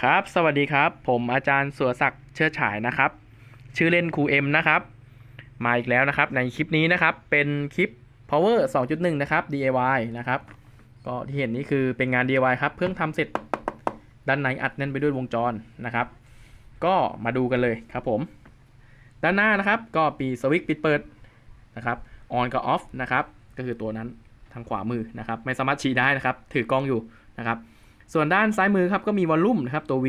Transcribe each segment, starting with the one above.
ครับ สวัสดีครับ ผมอาจารย์สุรศักดิ์เชิดฉายนะครับ ชื่อเล่นครูเอ็มนะครับ มาอีกแล้วนะครับ ในคลิปนี้นะครับ เป็นคลิป power 2.1 นะครับ DIY นะครับ ก็ที่เห็นนี่คือเป็นงาน DIY ครับ เพิ่งทำเสร็จ ด้านในอัดแน่นไปด้วยวงจรนะครับ ก็มาดูกันเลยครับผม ด้านหน้านะครับ ก็ปีสวิตช์ปิดเปิดนะครับ on กับ off นะครับ ก็คือตัวนั้นทางขวามือนะครับ ไม่สามารถชี้ได้นะครับ ถือกล้องอยู่นะครับ ส่วนด้านซ้ายมือครับก็มีวอลลุ่มนะครับตัว V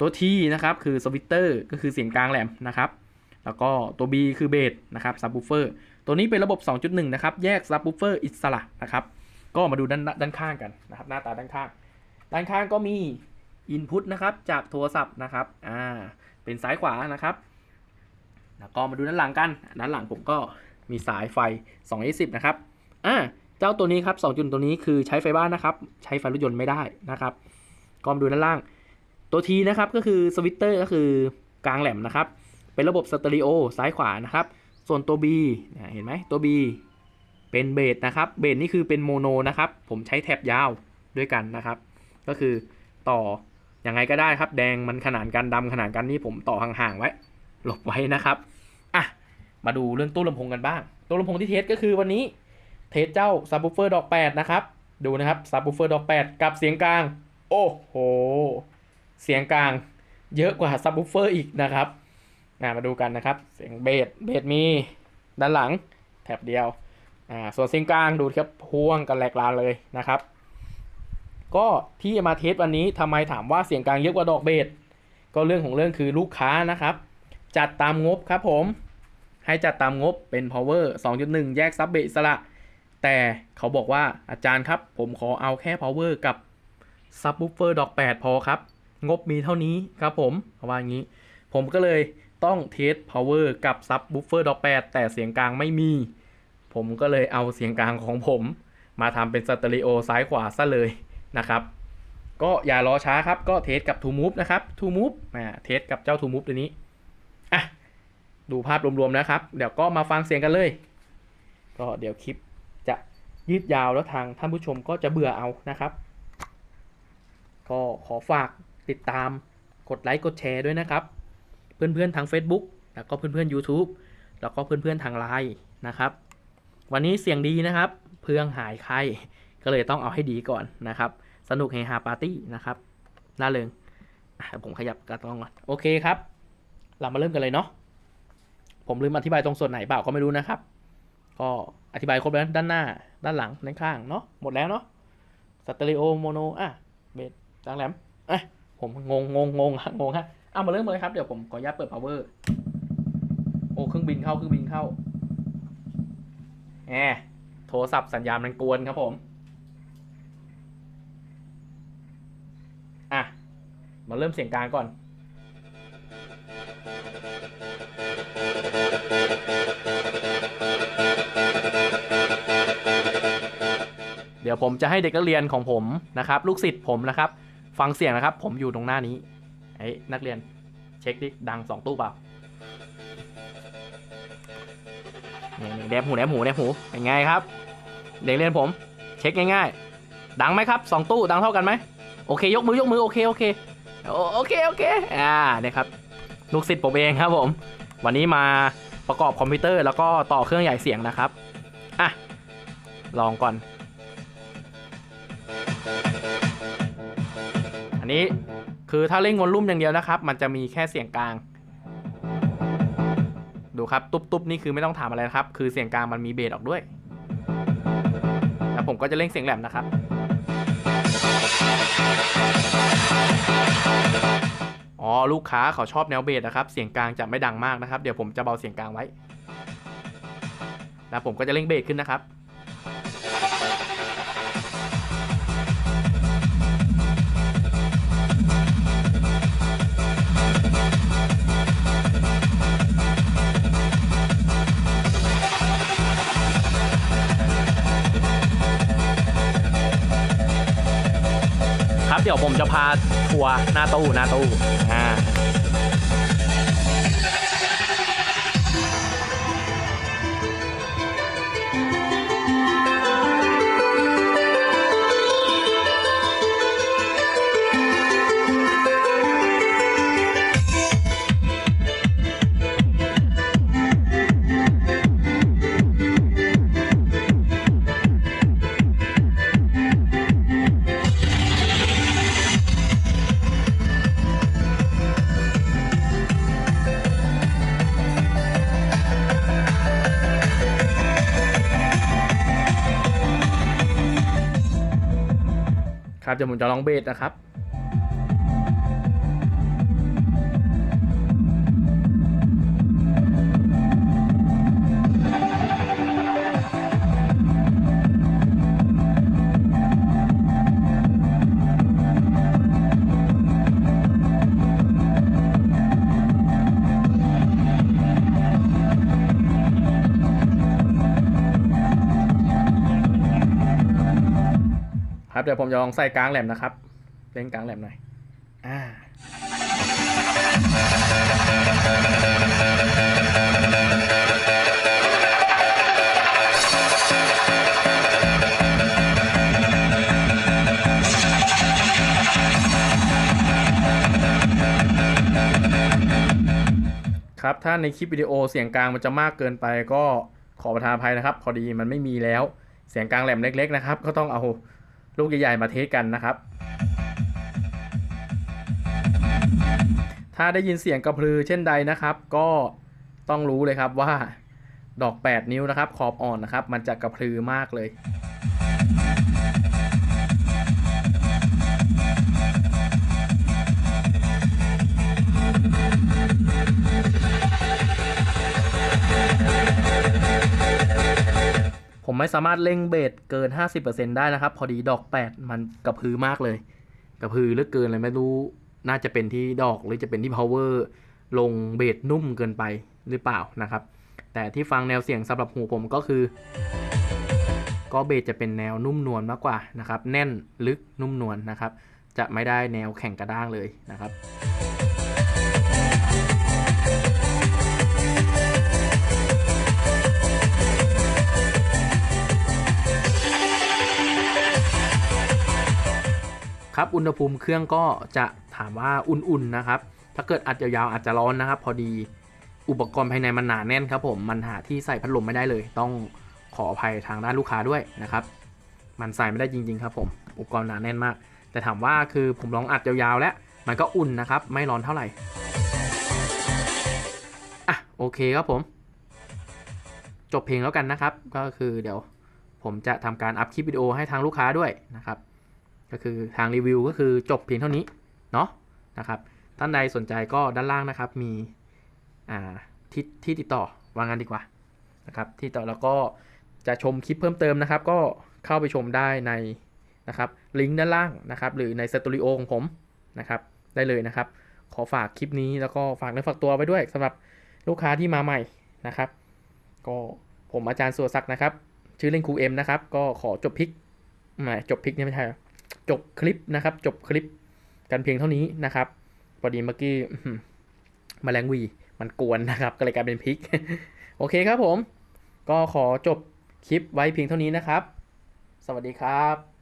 ตัว T นะครับคือสวิตเตอร์ก็คือเสียงกลางแหลมนะครับแล้วก็ตัว B คือเบสนะครับซับ w ูเฟอร์ตัวนี้เป็นระบบ 2.1 นะครับ แยกซับ w ูเฟอร์อิสระนะครับ ก็มาดูด้านด้านข้างกันนะครับ หน้าตาด้านข้าง ด้านข้างก็มี Input นะครับจากโทรศัพท์นะครับอ่าเป็นซ้ายขวานะครับ แล้วก็มาดูด้านหลังกัน ด้านหลังผมก็มีสายไฟ220นะครับอ่า เจ้าตัวนี้ครับ2จุดตัวนี้คือใช้ไฟบ้านนะครับ ใช้ไฟรถยนต์ไม่ได้นะครับก็มาดูด้านล่าง ตัวทีนะครับก็คือสวิตเตอร์ก็คือกลางแหลมนะครับ เป็นระบบสเตอริโอซ้ายขวานะครับ ส่วนตัว B นะเห็นไหมตัว B เป็นเบสนะครับ เบสนี่คือเป็นโมโนนะครับ ผมใช้แท็บยาวด้วยกันนะครับ ก็คือต่ออยังไงก็ได้ครับ แดงมันขนานกันดำขนานกันนี่ผมต่อห่างๆไว้ หลบไว้นะครับ อะ มาดูเรื่องตู้ลำโพงกันบ้าง ตู้ลำโพงที่เทสก็คือวันนี้ เทสเจ้าซับ w ูเฟอร์ดอก8นะครับ ดูนะครับซับ w ูเฟอร์ดอก8 กับเสียงกลาง โอ้โห เสียงกลางเยอะกว่าซับ w ูเฟอร์อีกนะครับามาดูกันนะครับ เสียงเบสเบสมีด้านหลังแถบเดียวอ่าส่วนเสียงกลางดูครับพ่วงกันแหลกลานเลยนะครับ ก็ที่มาเทสวันนี้ทำไมถามว่าเสียงกลางเยอะกว่าดอกเบสก็เรื่องของเรื่องคือลูกค้านะครับ จัดตามงบครับผม ให้จัดตามงบเป็น power 2.1 แยกซับเบสสละ แต่เขาบอกว่าอาจารย์ครับ ผมขอเอาแค่ power กับ subwoofer ดอก 8 พอครับ งบมีเท่านี้ครับผมเขาว่าอย่างนี้ ผมก็เลยต้องเทส power กับ subwoofer ดอก 8 แต่เสียงกลางไม่มี ผมก็เลยเอาเสียงกลางของผม มาทำเป็นสเตอริโอซ้ายขวาซะเลยนะครับ ก็อย่ารอช้าครับ ก็เทสกับ To Move นะครับ To Move อ่าเทสกับเจ้า To Move ตัวนี้อะดูภาพรวมๆนะครับ เดี๋ยวก็มาฟังเสียงกันเลย ก็เดี๋ยวคลิป ยืดยาวแล้วทางท่านผู้ชมก็จะเบื่อเอานะครับ ก็ขอฝากติดตามกดไลค์กดแชร์ด้วยนะครับ เพื่อนๆทาง Facebook แล้วก็เพื่อนๆ YouTube แล้วก็เพื่อนๆทางไลน์นะครับ วันนี้เสียงดีนะครับ เพื่องหายไข้ก็เลยต้องเอาให้ดีก่อนนะครับ สนุกเฮฮาปาร์ตี้นะครับน่าเริงผมขยับกระต้องก่อนโอเคครับ เรามาเริ่มกันเลยเนาะผมลืมอธิบายตรงส่วนไหนเปล่าก็ไม่รู้นะครับ ก็ อธิบายครบแล้วด้านหน้า ด้านหลัง ด้านข้างเนาะ หมดแล้วเนาะสเตอริโอโมโน อะ เบสกลางแหลมอ้ยผมงงงงงงฮะงงฮะ เอามาเริ่มเลยครับ เดี๋ยวผมขออนุญาตเปิด power โอ้ เครื่องบินเข้า เครื่องบินเข้าแหมโทรศัพท์สัญญาณมันกวนครับผม อะ มาเริ่มเสียงกลางก่อน ดี๋ยวผมจะให้เด็กนักเรียนของผมนะครับ ลูกศิษย์ผมนะครับ ฟังเสียงนะครับ ผมอยู่ตรงหน้านี้ไอ้นักเรียนเช็คดิดังสองตู้เปล่านี่นี่แดบหูแดบหูแดบหูเป็นไงครับ เด็กเรียนผม เช็คง่ายๆ ดังไหมครับสองตู้ดังเท่ากันไหมโอเค ยกมือยกมือโอเคโอเคโอเคโอเคอ่าเนี่ยครับลูกศิษย์ผมเองครับผม วันนี้มาประกอบคอมพิวเตอร์แล้วก็ต่อเครื่องใหญ่เสียงนะครับอะลองก่อน อันนี้คือถ้าเล่นวอลลุ่มอย่างเดียวนะครับ มันจะมีแค่เสียงกลาง ดูครับตุ๊บๆนี่คือไม่ต้องถามอะไรนะครับ คือเสียงกลางมันมีเบสออกด้วย แล้วผมก็จะเล่นเสียงแหลมนะครับ อ๋อลูกค้าเขาชอบแนวเบสนะครับ เสียงกลางจะไม่ดังมากนะครับ เดี๋ยวผมจะเบาเสียงกลางไว้ แล้วผมก็จะเล่งเบสขึ้นนะครับ ครับ เดี๋ยวผมจะพาทัวร์หน้าตู้หน้าตู้อ่า นะครับจะหมุนจะลองเบสนะครับ ครับเดี๋ยวผมจะลองใส่กลางแหลมนะครับ เล่นกลางแหลมหน่อยอ่าครับถ้าในคลิปวิดีโอเสียงกลางมันจะมากเกินไปก็ขอประทานอภัยนะครับ พอดีมันไม่มีแล้วเสียงกลางแหลมเล็ก ๆ นะครับ ก็ต้องเอา ลูกใหญ่ๆมาเทสกันนะครับ ถ้าได้ยินเสียงกระพือเช่นใดนะครับ ก็ต้องรู้เลยครับว่าดอก 8 นิ้วนะครับ ขอบอ่อนนะครับ มันจะกระพือมากเลย ผมไม่สามารถเร่งเบสเกิน 50%ได้นะครับ พอดีดอก 8 มันกระพือมากเลย กระพือเลือเกินเลยไม่รู้น่าจะเป็นที่ดอกหรือจะเป็นที่ power ลงเบสนุ่มเกินไปหรือเปล่านะครับ แต่ที่ฟังแนวเสียงสำหรับหูผมก็คือ ก็เบสจะเป็นแนวนุ่มนวลมากกว่านะครับ แน่นลึกนุ่มนวลนะครับ จะไม่ได้แนวแข่งกระด้างเลยนะครับ ครับอุณหภูมิเครื่องก็จะถามว่าอุ่นๆนะครับ ถ้าเกิดอัดยาวๆอาจจะร้อนนะครับ พอดีอุปกรณ์ภายในมันหนาแน่นครับผมมันหาที่ใส่พัดลมไม่ได้เลย ต้องขออภัยทางด้านลูกค้าด้วยนะครับ มันใส่ไม่ได้จริง ๆ ครับผมอุปกรณ์หนาแน่นมาก แต่ถามว่าคือผมลองอัดยาวๆ แล้วมันก็อุ่นนะครับ ไม่ร้อนเท่าไหร่อะโอเคครับผม จบเพลงแล้วกันนะครับ ก็คือเดี๋ยวผมจะทำการอัพคลิปวิดีโอให้ทางลูกค้าด้วยนะครับ ก็คือทางรีวิวก็คือจบเพียงเท่านี้เนาะนะครับท่านใดสนใจก็ด้านล่างนะครับมีที่ที่ติดต่อวางงานดีกว่านะครับที่ต่อแล้วก็จะชมคลิปเพิ่มเติมนะครับ ก็เข้าไปชมได้ในนะครับลิงก์ด้านล่างนะครับ หรือในสตูดิโอของผมนะครับได้เลยนะครับ ขอฝากคลิปนี้แล้วก็ฝากเนื้อฝากตัวไว้ด้วยสำหรับลูกค้าที่มาใหม่นะครับ ก็ผมอาจารย์สุวศักดิ์นะครับ ชื่อเล่นครูเอ็มนะครับ ก็ขอจบพิกไม่จบพิกเนี่ยไม่ใช่ จบคลิปนะครับ จบคลิปกันเพียงเท่านี้นะครับพอดีเมื่อกี้มแมลงวีมันกวนนะครับ ก็เลยกลายเป็นพริก โอเคครับผม ก็ขอจบคลิปไว้เพียงเท่านี้นะครับ สวัสดีครับ